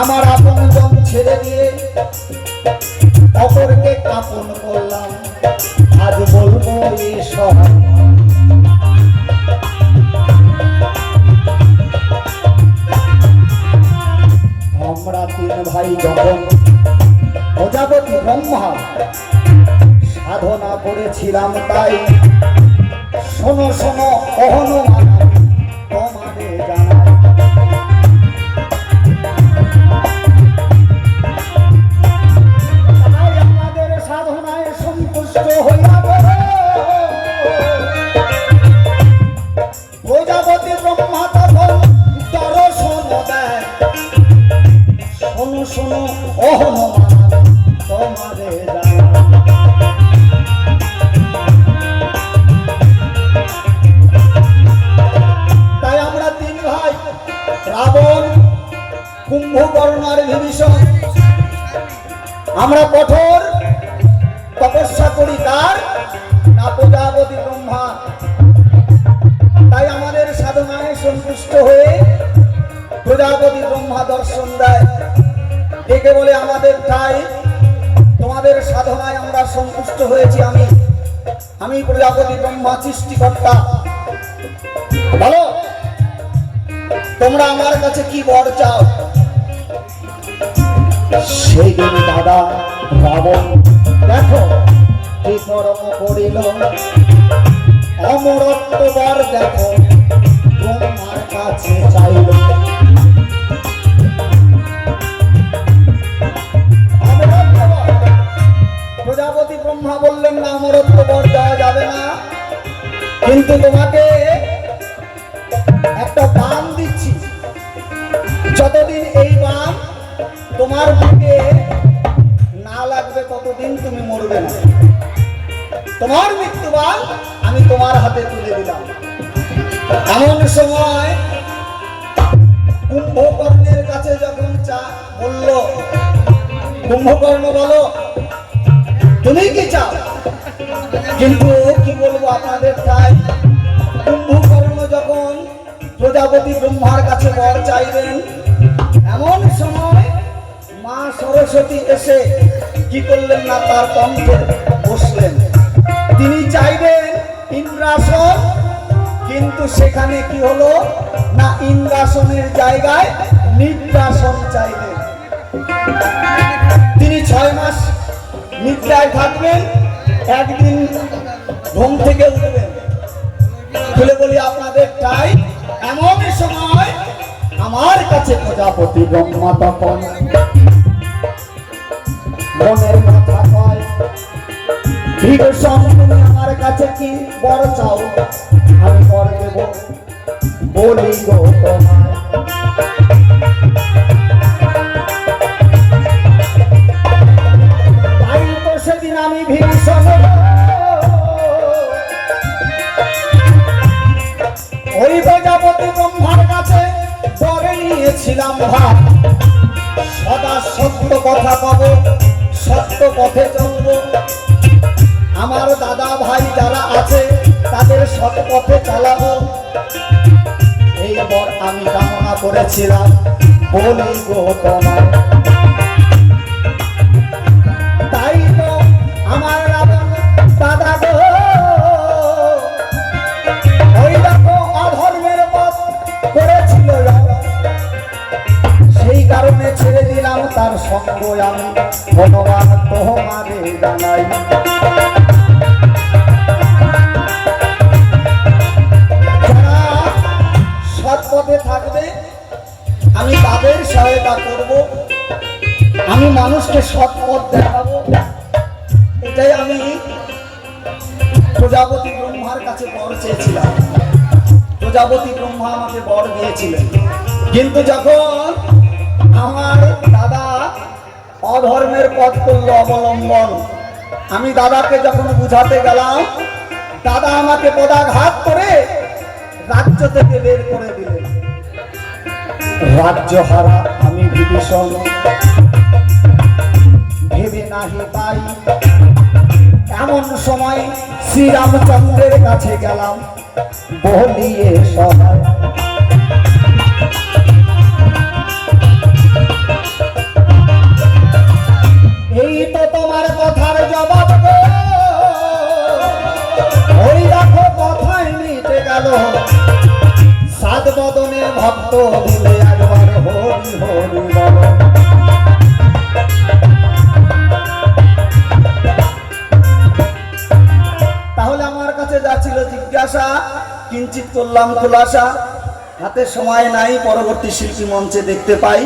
আমার আপন জন ছেড়ে দিয়ে অপরকে কাপন করলাম। আজ বলব এসব আমরা তিন ভাই যখন প্রজাপতি ব্রহ্মা সাধনা করেছিলাম তাই শোনো শোনো, অহনো মানা। শোনো তোমাদের তাই আমরা তিন ভাই, রাবণ কুম্ভকর্ণ আর বিভীষণ, আমরা কঠোর তপস্যা করি কার আমাদের ঠাই, তোমাদের সাধনায় আমরা সন্তুষ্ট হয়েছি আমি। আমি প্রজাপতি ব্রহ্মা, সৃষ্টিকর্তা। বলো, তোমরা আমার কাছে কি বর চাও? সেই দিন দাদা রাবণ, দেখো কি কর্ম করিল। অমরত্ব বর দেখো, ব্রহ্মার কাছে চাইল। ব্রহ্মা বললেন, না অমরত্ব বর দেওয়া যাবে না। কিন্তু তোমাকে একটা বান দিচ্ছি। যতদিন এই বান তোমার বুকে না লাগবে, ততদিন তুমি মরবে না। তোমার মৃত্যুবান আমি তোমার হাতে তুলে দিলাম। এমন সময় কুম্ভকর্ণের কাছে যখন চা বলল, কুম্ভকর্ণ, বলো তুমি কি চাও? কিন্তু কি বলব আপনাদের তাই? কুম্ভকর্ণ যখন প্রজাপতি ব্রহ্মার কাছে বর চাইবেন, এমন সময় মা সরস্বতী এসে কি করলেন না তার কণ্ঠে বসলেন। তিনি চাইবেন ইন্দ্রাসন, কিন্তু সেখানে কি হলো? না ইন্দ্রাসনের জায়গায় নিদ্রাসন চাইলেন তিনি ছয় মাস নিদ্রায় থাকবেন, একদিন ঘুম থেকে উঠবেন। খুলে বলি, আপনাদের তাই এমন সময় আমার কাছে প্রজাপতি ব্রহ্মা তখন মনের কথা কয় তুমি আমার কাছে কি বড় চাও আমি বর দেব বলি গো তোমায়। ভাব সদা সত্য কথা পাব, সত্য পথে চলব। আমার দাদা ভাই যারা আছে, তাদের সৎ পথে চালাবো। এই আমি কামনা করেছিলাম বলি গো তোমার আমি ভগবান তোমারে জানাই। থাকবে, আমি তাদের সহায়তা করব। আমি মানুষকে সৎ পথ দেখাবো। এটাই আমি প্রজাপতি ব্রহ্মার কাছে বর চেয়েছিলাম। প্রজাপতি ব্রহ্মা আমাকে বর দিয়েছিলেন। কিন্তু যখন আমার দাদা অধর্মের পথ করল অবলম্বন। আমি দাদাকে যখন বুঝাতে গেলাম, দাদা আমাকে পদাঘাত করে রাজ্য থেকে বের করে দিলেন। রাজ্য হারা আমি বিভীষণ। ভেবে নাহি পাই, এমন সময় শ্রীরামচন্দ্রের কাছে গেলাম। বলিয়ে সবাই ভক্ত দিলে একবার হরি হরি তাহলে আমার কাছে যা ছিল জিজ্ঞাসা, কিঞ্চিত করলাম খোলাসা। হাতে সময় নাই, পরবর্তী শিল্পী মঞ্চে দেখতে পাই।